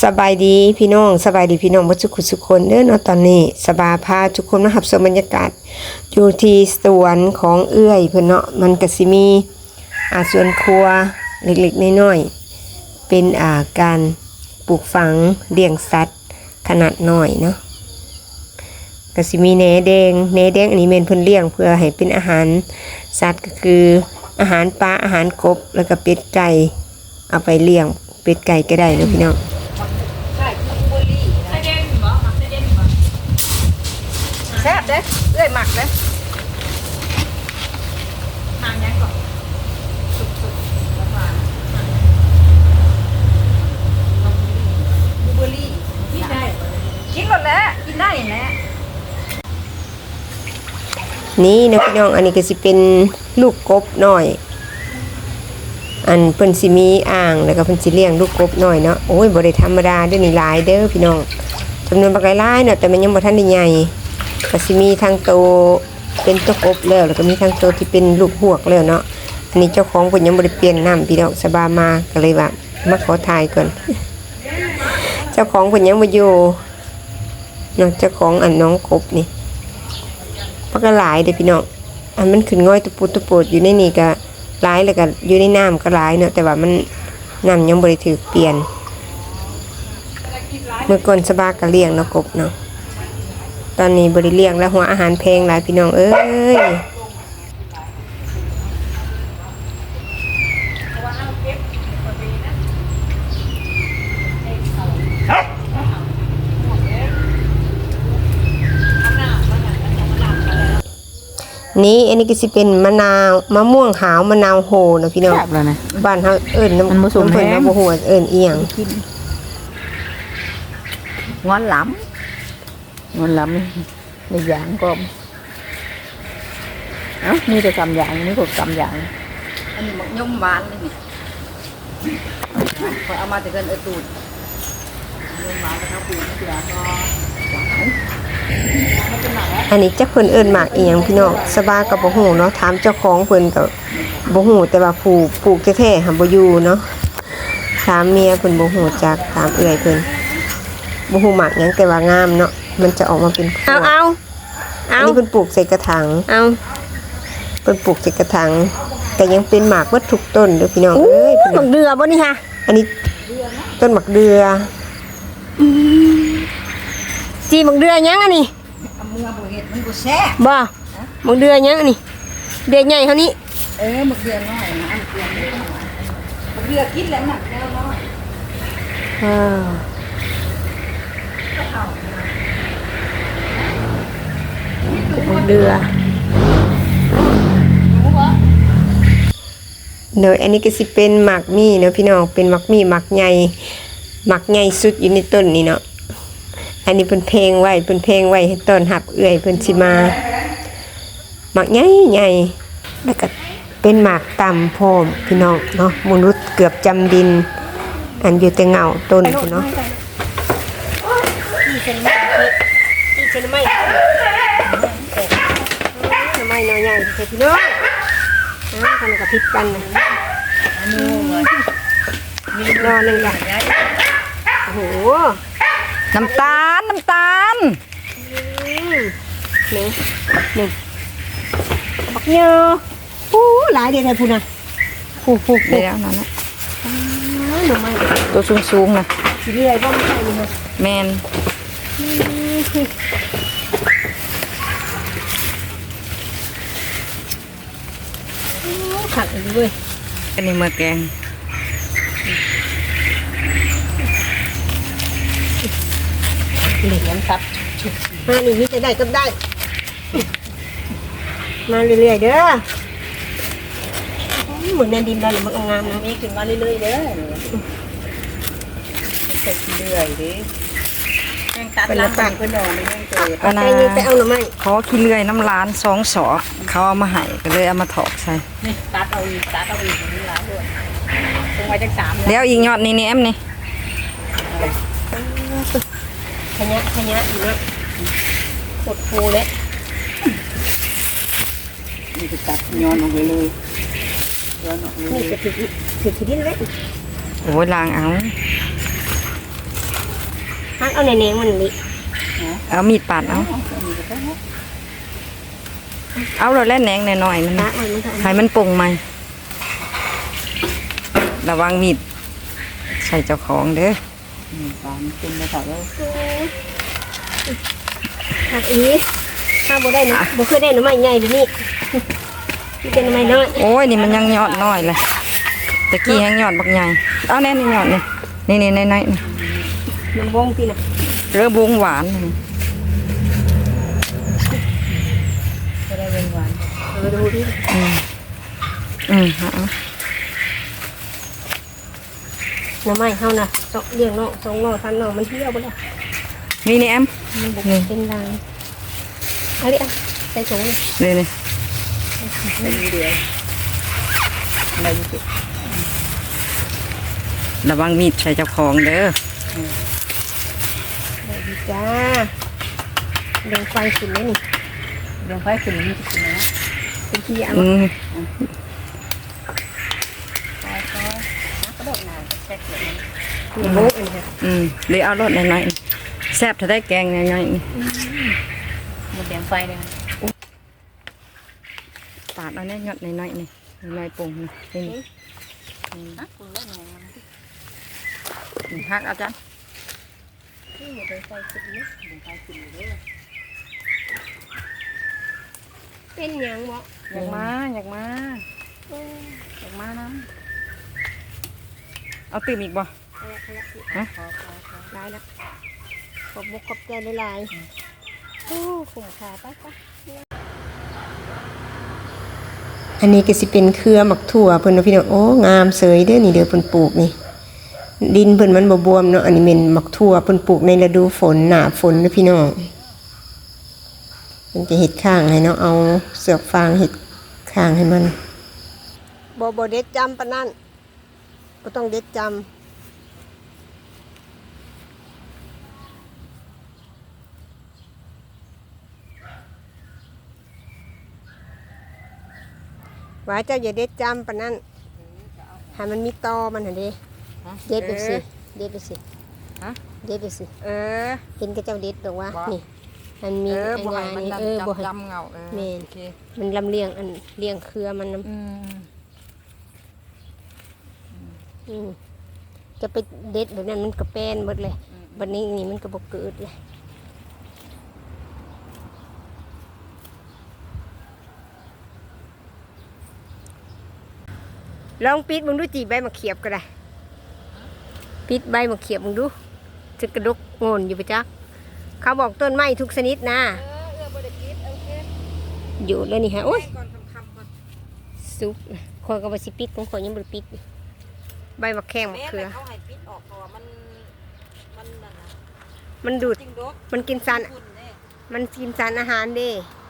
สบายดีพี่น้องสบายดีพี่น้องบ่ทุกคนทุกคนเด้อเนาะตอนนี้สบายพาทุกคนมาหับชมบรรยากาศอยู่ที่สวนของเอื้อยเพิ่อนเนาะมันก็สิมีอาสวนครัวเล็กๆน้อยๆเป็นอ่าการปลูกฝังเลี้ยงสัตว์ขนาดน้อยเนาะก็สิมีแหนแดงแหนแดงอันนี้แม่นเพิ่นเลี้ยงเพื่อให้เป็นอาหารสัตว์ก็คืออาหารปลาอาหารกบแล้วก็เป็ดไก่เอาไปเลี้ยงเป็ดไก่ก็ได้เนะพี่น้อง แซ่บเด้เอ้ยหมักเด้หมักยังก่อนบูเบอรี่กินได้กินหมดแล้วกินได้แหละนี่นะพี่น้องอันนี้ก็สิเป็นลูกกบน้อย อันเพิ่นสิมีอ่างแล้วก็เพิ่นสิเลี้ยงลูกกบน้อยเนาะโอ้ยบ่ได้ธรรมดาเด้อนี่หลายเด้อพี่น้องจำนวนบักหลายๆเนาะแต่มันยังบ่ทันได้ใหญ่ ก็สิมีทั้งโตเป็นตัวกบแล้วแล้วก็มีทั้งโตที่เป็นลูกหวกแล้วเนาะอันนี้เจ้าของเพิ่นยังบ่ได้เปลี่ยนน้ำพี่น้องสบายมาก็เลยว่ามาขอถ่ายก่อน เจ้าของเพิ่นยังบ่อยู่เนาะเจ้าของอันน้องกบนี่มันก็หลายเด้อพี่น้องอันมันขึ้นง่อยตะปูตะปูดอยู่ในนี่ก็หลายแล้วก็อยู่ในน้ำก็หลายเนาะแต่ว่ามันน้ำยังบริถือเปลี่ยนเมื่อก่อนสบายก็เลี้ยงเนาะกบเนาะ อนนี้บริเลี้ยงแล้วหัวอาหารแพงหลายพี่น้องเอ้ยนี่อันนี้ก็สิเป็นมะนาวมะม่วงหาวมะนาวโหนะพี่น้องแซ่บแล้วนะบ้านเฮาเอิ้นน้ำมันบ่สมน้ำเพิ่นแพงน้ำบ่ฮู้ว่าเอิ้นอียงงอนหล้ำ งอนหล้ำในอย่างก็เอ้านี่แต่กำอย่างนี่ก็กำอย่างอันนี้หมกย่อมหวานเลยนี่พอเอามาแต่เกินเออตูดย่อมหวานแล้วครับปูนี่คือก็หวานมันเป็นหนักแล้วอันนี้จักเพิ่นเอิ้นหมากอีหยังพี่น้องสบายก็บ่ฮู้เนาะถามเจ้าของเพิ่นก็บ่ฮู้แต่ว่าผู้ปลูกแท้ๆหันบ่อยู่เนาะถามเมียเพิ่นบ่ฮู้จักถามเอื้อยเพิ่นบ่ฮู้หมากหยังแต่ว่างามเนาะ มันจะออกมาเป็นพวงเอาเอาอัเอานนี้เพิ่นปลูกใส่กระถางเอาเพิ่นปลูกใส่กระถางแต่ยังเป็นหมากเบิดทุกต้นเด้อพี่น้องอู้เอ้ยเพิ่นบักเดือบ่นี่ฮะอันนี้ต้นหมักเดือ จีบักเดือยังอันนี้เอามือบ่เห็ดมันบ่แซ่บบ่บักเดือยังอันนี้เดือใหญ่เท่านี้เออหมึกเดือนน้อยนะหมึกเดือนน้อยหมึกเดือนกินแล้วหนักแล้วน้อยอ่า มักเดือเนอะอันนี้ก็สิเป็นหมักมี่เนาะพี่น้องเป็นหมักมี่หมักใหญ่หมักใหญ่สุดอยู่ในต้นนี่เนาะอันนี้เป็นเพลงไว้เป็นเพลงไว้ให้ต้นหับเอื่อยเพิ่นสิมาหมักใหญ่ใหญ่แล้วก็เป็นหมากต่ำพร้อมพี่น้องเนาะมนุษย์เกือบจำดิน อันอยู่แต่เงาต้นพุ่นเนาะ นี่เป็นไม้นี่เป็นไม้ทำไมน้อยใหญ่เฮ็ดพี่น้องอ้าวกันกับพิษกันนะรอหนึ่งอย่างโอ้โหน้ำตาลน้ำตาลหนึ่งหนึ่งบักเยอะอู้หลายเดือนเลยพูดนะพูดพูดพูดเดี๋ยวนั่นนะหน่อไม้ตัวสูงๆนะสีเรื่อยบ้างไม่ใช่เลยนะแมน ขัดเลยเว้ยอันนี้มือแกงเหลียมซับมานี่นี่จะได้ก็ได้ มาเรื่อยๆเด้อเหมือนในดินเราหรือมันงามนะมีขึ้นมาเรื่อยๆเด้อใส่ขี้เลื่อยดิแก งตัดล้างตังเพื่อนนอนไม่ต้องเกิดเอาไปนี่ไปเอาหน่อไม้ขอขี้เลื่อยน้ำร้านสองสอเขาเอามาให้ก็เลยเอามาถอกใส่นี่ตัดเอาอีกตัดเอาอีกนี่หลายด้วยคงไว้จังสามเดี๋ยวอีกยอดนี่นี่แอมนี่ขยะขยะอยู่นะกดฟูเลยนี่จะตัดย้อนลงไปเลยนี่จะถือถือที่ดินเลยโอ้ยล้างเอา ฮักเอาในแหนงมันนี่เอามีดปาดเอาเอาเราแล่นแหนงหน่อยๆมันนะนะมันมันก็ให้มันปรุงไหมระวังมีดใส่เจ้าของเด้อหักอีถ้าบ่ได้นะบ่เคยได้หน่อไม้ใหญ่แบบนี้ที่เป็นหน่อไม้น้อยโอ้ยนี่มันยังยอดน้อยเลยตะกี้ยังยอดบักใหญ่เอาแน่นี่ยอดนี่นี่นี่ในใน นี่มันวงพี่น่ะเรือบุงหวานนี่เออดูดิอืมอืมเอาหน่อไม้เฮาน่ะสองเลี้ยงน้องสองน้องสามน้องมันเที่ยวบ่ได้นี่นี่แอมมันบ่นี่เป็นรางเอาดิอะใส่ถุงเลยนี่นี่ระวังมีดใส่เจ้าของเด้อได้ดีจ้าเลี้ยงไฟขึ้นเลยนี่เรื่องไฟขึ้นนี่ขึ้นนะเป็นที่เอาอืมกระโดดน้ำแช่เกลืออย่าโบ๊ะอันนี้ค่ะอืมเลยเอารสหน่อยๆแซ่บถ้าได้แกงหน่อยๆนี่หมดแดงไฟเลยปาดเอาเนี่ยยอดหน่อยๆนี่หน่อยๆปรุงนี่นี่นี่นะคุณเล่นไงมันนี่ฮักอาจารย์ นี่หมดเลยไฟขึ้นนี่แดไฟขึ้นเลยเป็นหยังบ่อยากมาอยากมาอยากมานะเอาตื่มอีกบ่เอาละเอาละฮะได้ละขอบอกขอบใจหลายๆโอ้คุ้มค่าไปไปอันนี้ก็สิเป็นเครือหมักถั่วเพิ่นว่าพี่น้องโอ้งามเสยเด้อนี่เด้อเพิ่นปลูกนี่ ดินเพิ่นมันบ่บวมเนาะอันนี้เป็นหมักถั่วเพิ่นปลูกในฤดูฝนหนาฝนเด้อพี่น้องเพิ่นจะเฮ็ดข้างให้เนาะเอาเสือกฟางเฮ็ดข้างให้มันบ่บ่เด็ดจำปานนั้นบ่ต้องเด็ดจำว่าเจ้าอย่าเด็ดจำปานนั้นให้มันมีตอมันหั่นเด้ เด็ดไปสิเด็ดไปสิฮะเด็ดไปสิเออเห็นกระเจ้าเด็ดดอกว่าบ่นี่มันมีเออไอ้บ่ให้ยามันนี่ดำเออบ่ให้จำเงาเออแม่นโอเคมันลำเลียงอันเลียงเครือมันน้อืมำอืมจะไปเด็ดแบบนั้นมันก็แป้นหมดเลยบัดนี้นี่มันก็บ่เกิดเลยลองปิดมึงดูจีใบมะเขียบก็ได้ ปิดใบมะเขียบมึงดูจะกระดกโงนอยู่ไปจัก เขาบอกต้นไม้ทุกชนิดนะอยู่แล้วนี่ฮะโอ้ยซุปคนก็บสิปิดของคนยังบริปิดอยู่ใบมะแข้งมะแม่เขือเขาให้ปิดออกเพราะว่ามันมันนั่นนะมันดูดจริงดกมันกินสารคุณเนี่ยมันกินสารอาหารเด้เ